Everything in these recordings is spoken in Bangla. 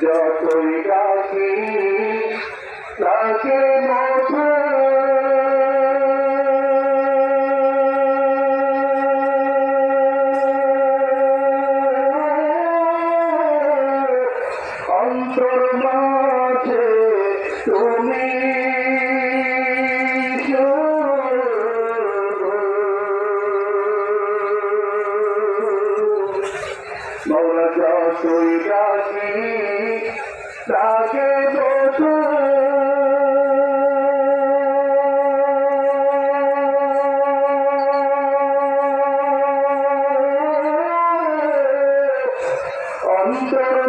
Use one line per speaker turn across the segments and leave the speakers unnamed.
যতই ডাকি মৌলা যতই তাকে অন্তর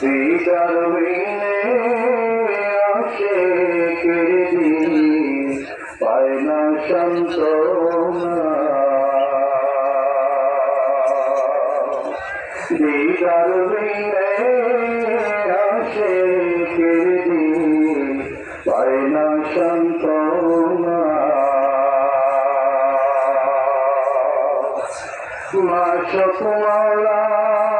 দিদার বিনে আসে কেড়ে পায় না সন্তনা দিদার বিনে আসে কেড়ে পায় না সন্তনা মাসকুমালা এসেছে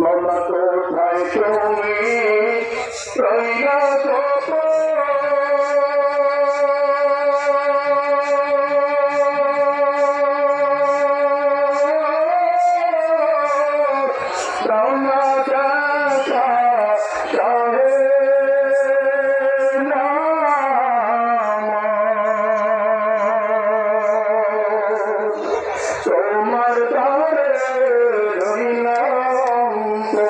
মন কোথায় তুমি রইল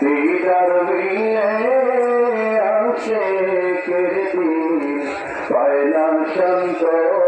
দিদার মিলে আসে পাইলাম সন্তোষ